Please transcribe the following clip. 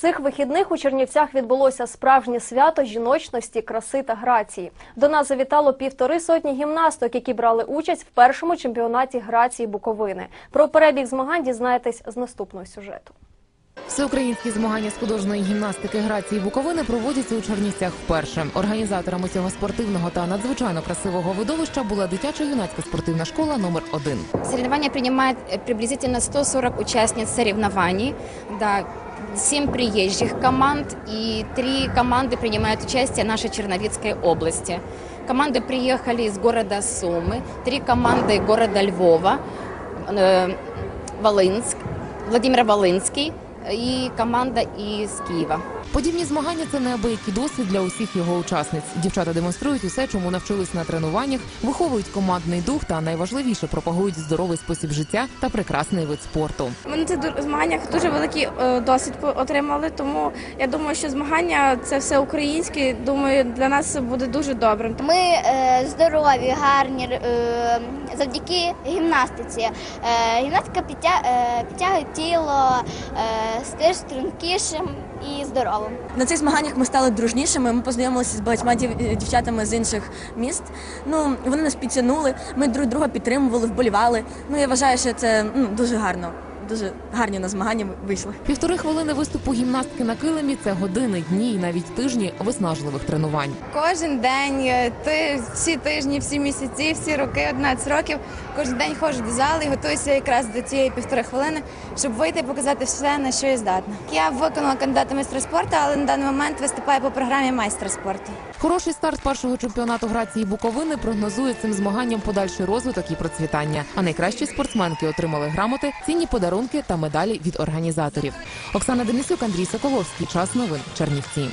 Цих вихідних у Чернівцях відбулося справжнє свято жіночності, краси та грації. До нас завітало півтори сотні гімнасток, які брали участь в першому чемпіонаті грації Буковини. Про перебіг змагань дізнаєтесь з наступного сюжету. Всеукраїнські змагання з художньої гімнастики грації Буковини проводяться у Чернівцях вперше. Організаторами цього спортивного та надзвичайно красивого видовища була дитяча юнацька спортивна школа номер 1 Соревнования принимает э, приблизительно 140 участниц соревнований. Да, 7 приезжих команд и 3 команды принимают участие нашей Черновицкой области. Команды приехали из города Сумы, 3 команды города Львова, э, Волынск, Владимир Волынский и команда из Киева. Подібні змагання це неабиякий досвід для усіх його учасниць. Дівчата демонструють усе, чому навчились на тренуваннях, виховують командний дух та найважливіше пропагують здоровий спосіб життя та прекрасний вид спорту. Ми на цих змаганнях дуже великий е, досвід отримали, тому я думаю, що змагання це все українське. Думаю, для нас буде дуже добре. Ми е, здорові, гарні е, завдяки гімнастиці. Е, гімнастика е, підтягує тіло, е, стаєш стрункішим і здоровим. На цих змаганнях ми стали дружнішими. Ми познайомилися з багатьма дів- дівчатами з інших міст. Ну вони нас підтягнули. Ми друг друга підтримували, вболівали. Ну я вважаю, що це ну, дуже гарно. Дуже гарні на змагання вийшли. Півтори хвилини виступу гімнастки на килимі це години, дні і навіть тижні виснажливих тренувань. Кожен день, е, ти всі тижні, всі місяці, всі роки, 11 років. Кожен день ходжу до зали і готуюся якраз до цієї півтори хвилини, щоб вийти і показати все, на що я здатна. Я виконала кандидата майстра спорту, але на даний момент виступаю по програмі майстра спорту. Хороший старт першого чемпіонату грації Буковини прогнозує цим змаганням подальший розвиток і процвітання. А найкращі спортсменки отримали грамоти, цінні подарунки та медалі від організаторів. Оксана Денисюк, Андрій Соколовський. Час новин Чернівці.